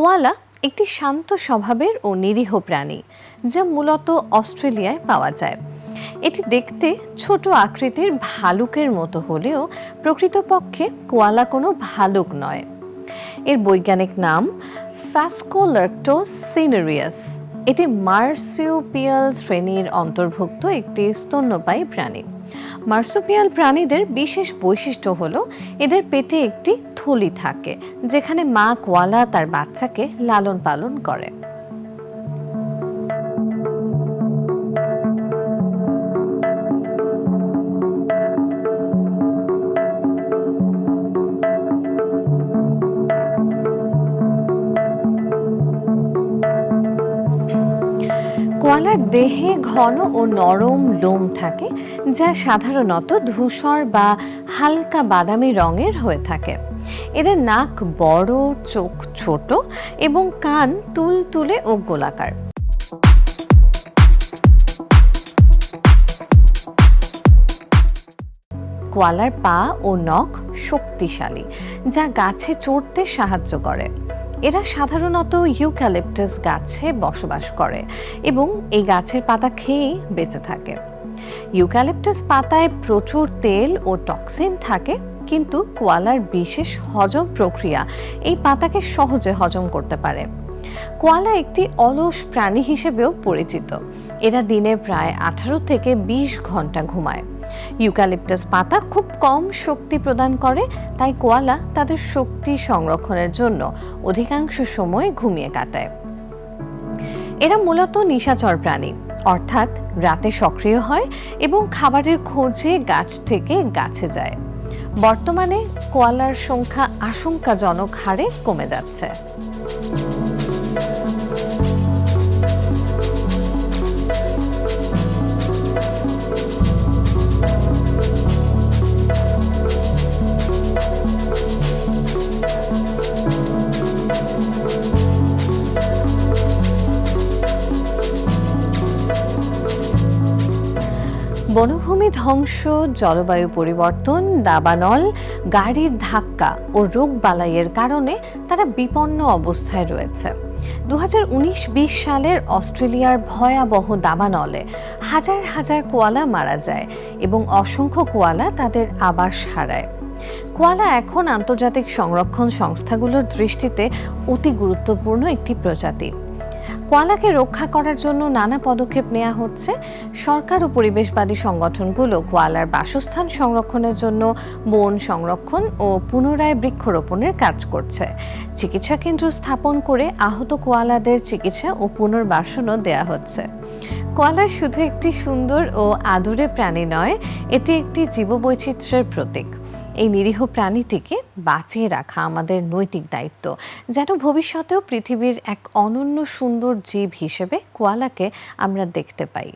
কোয়ালা একটি শান্ত স্বভাবের ও নিরীহ প্রাণী, যা মূলত অস্ট্রেলিয়ায় পাওয়া যায়। এটি দেখতে ছোট আকৃতির ভালুকের মতো হলেও প্রকৃতপক্ষে কোয়ালা কোনো ভালুক নয়। এর বৈজ্ঞানিক নাম ফ্যাসকোলার্কটোস সিনারিয়াস এটি মার্সিওপিয়াল শ্রেণির অন্তর্ভুক্ত একটি স্তন্যপায়ী প্রাণী। মার্সোপিয়াল প্রাণীদের বিশেষ বৈশিষ্ট্য হল এদের পেটে একটি থলি থাকে, যেখানে মা কোয়ালা তার বাচ্চাকে লালন পালন করে। কোয়ালার দেহে ঘন ও নরম লোম থাকে, যা সাধারণত ধূসর বা হালকা বাদামি রঙের হয়ে থাকে। এদের নাক বড়, চোখ ছোট এবং কান তুলতুলে ও গোলাকার। কোয়ালার পা ও নখ শক্তিশালী, যা গাছে চড়তে সাহায্য করে। এরা সাধারণত ইউক্যালিপটাস গাছে বসবাস করে এবং এই গাছের পাতা খেয়েই বেঁচে থাকে। ইউক্যালিপটাস পাতায় প্রচুর তেল ও টক্সিন থাকে কিন্তু কোয়ালার বিশেষ হজম প্রক্রিয়া এই পাতাকে সহজে হজম করতে পারে। কোয়ালা একটি অলস প্রাণী হিসেবেও পরিচিত। এরা দিনে প্রায় আঠারো থেকে বিশ ঘণ্টা ঘুমায়। ইউক্যালিপটাস পাতা খুব কম শক্তি প্রদান করে, তাই কোয়ালা তাদের শক্তি সংরক্ষণের জন্য অধিকাংশ সময় ঘুমিয়ে কাটায়। এরা মূলত নিশাচর প্রাণী, অর্থাৎ রাতে সক্রিয় হয় এবং খাবারের খোঁজে গাছ থেকে গাছে যায়। বর্তমানে কোয়ালার সংখ্যা আশঙ্কাজনক হারে কমে যাচ্ছে। বনভূমি ধ্বংস, জলবায়ু পরিবর্তন, দাবানল, গাড়ির ধাক্কা ও রোগ বালাইয়ের কারণে তারা বিপন্ন অবস্থায় রয়েছে। দু হাজার সালের অস্ট্রেলিয়ার ভয়াবহ দাবানলে হাজার হাজার কোয়ালা মারা যায় এবং অসংখ্য কোয়ালা তাদের আবাস হারায়। কোয়ালা এখন আন্তর্জাতিক সংরক্ষণ সংস্থাগুলোর দৃষ্টিতে অতি গুরুত্বপূর্ণ একটি প্রজাতি। কোয়ালাকে রক্ষা করার জন্য নানা পদক্ষেপ নেওয়া হচ্ছে। সরকার ও পরিবেশবাদী সংগঠনগুলো কোয়ালার বাসস্থান সংরক্ষণের জন্য বন সংরক্ষণ ও পুনরায় বৃক্ষরোপণের কাজ করছে। চিকিৎসা কেন্দ্র স্থাপন করে আহত কোয়ালাদের চিকিৎসা ও পুনর্বাসনও দেয়া হচ্ছে। কোয়ালা শুধু একটি সুন্দর ও আদুরে প্রাণী নয়, এটি একটি জীববৈচিত্র্যের প্রতীক। এই নিরীহ প্রাণীটিকে বাঁচিয়ে রাখা আমাদের নৈতিক দায়িত্ব, যেন ভবিষ্যতেও পৃথিবীর এক অনন্য সুন্দর জীব হিসেবে কোয়ালাকে আমরা দেখতে পাই।